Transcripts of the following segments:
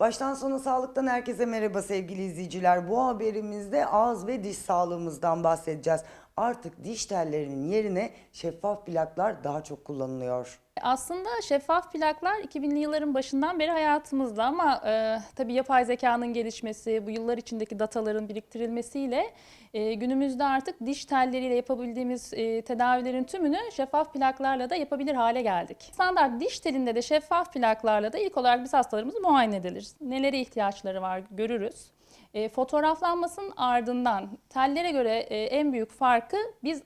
Baştan sona sağlıktan herkese merhaba sevgili izleyiciler. Bu haberimizde ağız ve diş sağlığımızdan bahsedeceğiz. Artık diş tellerinin yerine şeffaf plaklar daha çok kullanılıyor. Aslında şeffaf plaklar 2000'li yılların başından beri hayatımızda ama e, tabii yapay zekanın gelişmesi, bu yıllar içindeki dataların biriktirilmesiyle e, günümüzde artık diş telleriyle yapabildiğimiz e, tedavilerin tümünü şeffaf plaklarla da yapabilir hale geldik. Standart diş telinde de şeffaf plaklarla da ilk olarak biz hastalarımızı muayene ederiz. Nelere ihtiyaçları var görürüz. E, fotoğraflanmasının ardından tellere göre e, en büyük farkı biz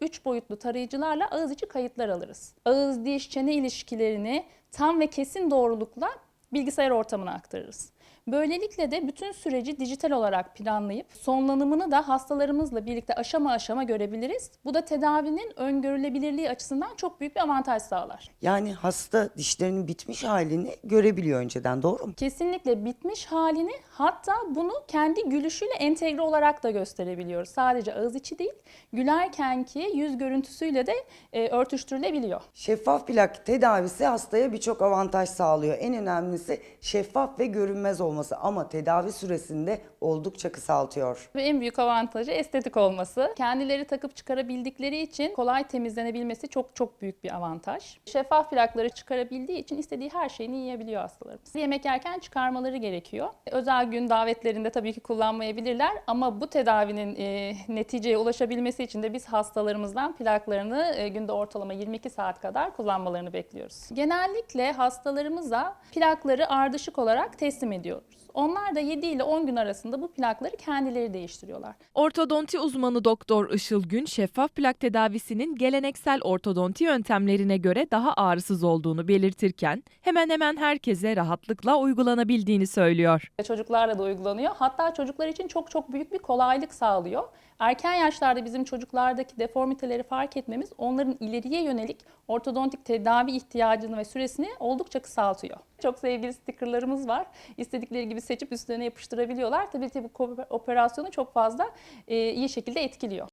3 boyutlu tarayıcılarla ağız içi kayıtlar alırız. Ağız, diş, çene ilişkilerini tam ve kesin doğrulukla bilgisayar ortamına aktarırız. Böylelikle de bütün süreci dijital olarak planlayıp sonlanımını da hastalarımızla birlikte aşama aşama görebiliriz. Bu da tedavinin öngörülebilirliği açısından çok büyük bir avantaj sağlar. Yani hasta dişlerinin bitmiş halini görebiliyor önceden doğru mu? Kesinlikle bitmiş halini hatta bunu kendi gülüşüyle entegre olarak da gösterebiliyoruz. Sadece ağız içi değil, gülerkenki yüz görüntüsüyle de e, örtüştürülebiliyor. Şeffaf plak tedavisi hastaya birçok avantaj sağlıyor. En önemlisi şeffaf ve görünmez olması ama tedavi süresinde oldukça kısaltıyor. En büyük avantajı estetik olması. Kendileri takıp çıkarabildikleri için kolay temizlenebilmesi çok çok büyük bir avantaj. Şeffaf plakları çıkarabildiği için istediği her şeyini yiyebiliyor hastalarımız. Yemek yerken çıkarmaları gerekiyor. Özel gün davetlerinde tabii ki kullanmayabilirler ama bu tedavinin e, neticeye ulaşabilmesi için de biz hastalarımızdan plaklarını e, günde ortalama 22 saat kadar kullanmalarını bekliyoruz. Genellikle hastalarımıza plakları ardışık olarak teslim ediyoruz. Onlar da 7 ile 10 gün arasında bu plakları kendileri değiştiriyorlar. Ortodonti uzmanı Doktor Işıl Gün şeffaf plak tedavisinin geleneksel ortodonti yöntemlerine göre daha ağrısız olduğunu belirtirken hemen hemen herkese rahatlıkla uygulanabildiğini söylüyor. Çocuklarla da uygulanıyor. Hatta çocuklar için çok çok büyük bir kolaylık sağlıyor. Erken yaşlarda bizim çocuklardaki deformiteleri fark etmemiz onların ileriye yönelik ortodontik tedavi ihtiyacını ve süresini oldukça kısaltıyor. Çok sevgili stickerlarımız var. İstedikleri gibi seçip üstlerine yapıştırabiliyorlar. Tabii ko- operasyonu çok fazla e, iyi şekilde etkiliyor.